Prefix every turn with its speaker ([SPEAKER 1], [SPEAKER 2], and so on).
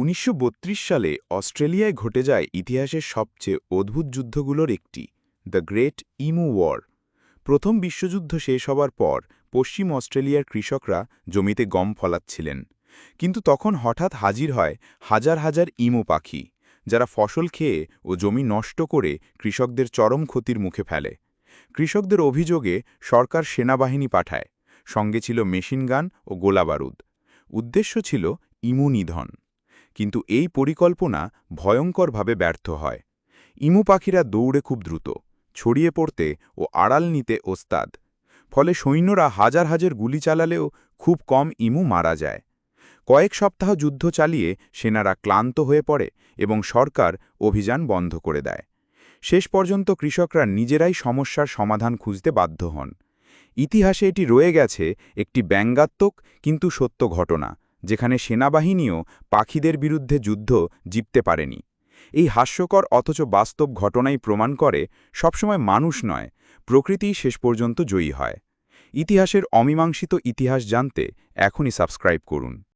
[SPEAKER 1] উনিশশো বত্রিশ সালে অস্ট্রেলিয়ায় ঘটে যায় ইতিহাসের সবচেয়ে অদ্ভুত যুদ্ধগুলোর একটি, দ্য গ্রেট ইমু ওয়ার। প্রথম বিশ্বযুদ্ধ শেষ হবার পর পশ্চিম অস্ট্রেলিয়ার কৃষকরা জমিতে গম ফলাচ্ছিলেন। কিন্তু তখন হঠাৎ হাজির হয় হাজার হাজার ইমু পাখি, যারা ফসল খেয়ে ও জমি নষ্ট করে কৃষকদের চরম ক্ষতির মুখে ফেলে। কৃষকদের অভিযোগে সরকার সেনাবাহিনী পাঠায়, সঙ্গে ছিল মেশিনগান ও গোলাবারুদ। উদ্দেশ্য ছিল ইমু নিধন। কিন্তু এই পরিকল্পনা ভয়ঙ্করভাবে ব্যর্থ হয়। ইমু পাখিরা দৌড়ে খুব দ্রুত, ছড়িয়ে পড়তে ও আড়াল নিতে ওস্তাদ, ফলে সৈন্যরা হাজার হাজার গুলি চালালেও খুব কম ইমু মারা যায়। কয়েক সপ্তাহ যুদ্ধ চালিয়ে সেনারা ক্লান্ত হয়ে পড়ে এবং সরকার অভিযান বন্ধ করে দেয়। শেষ পর্যন্ত কৃষকরা নিজেরাই সমস্যার সমাধান খুঁজতে বাধ্য হন। ইতিহাসে এটি রয়ে গেছে একটি ব্যঙ্গাত্মক কিন্তু সত্য ঘটনা। যেখানে সেনাবাহিনীও পাখিদের বিরুদ্ধে যুদ্ধ জিততে পারেনি। এই হাস্যকর অথচ বাস্তব ঘটনাই প্রমাণ করে, সবসময় মানুষ নয়, প্রকৃতিই শেষ পর্যন্ত জয়ী হয়। ইতিহাসের অমীমাংসিত ইতিহাস জানতে এখনই সাবস্ক্রাইব করুন।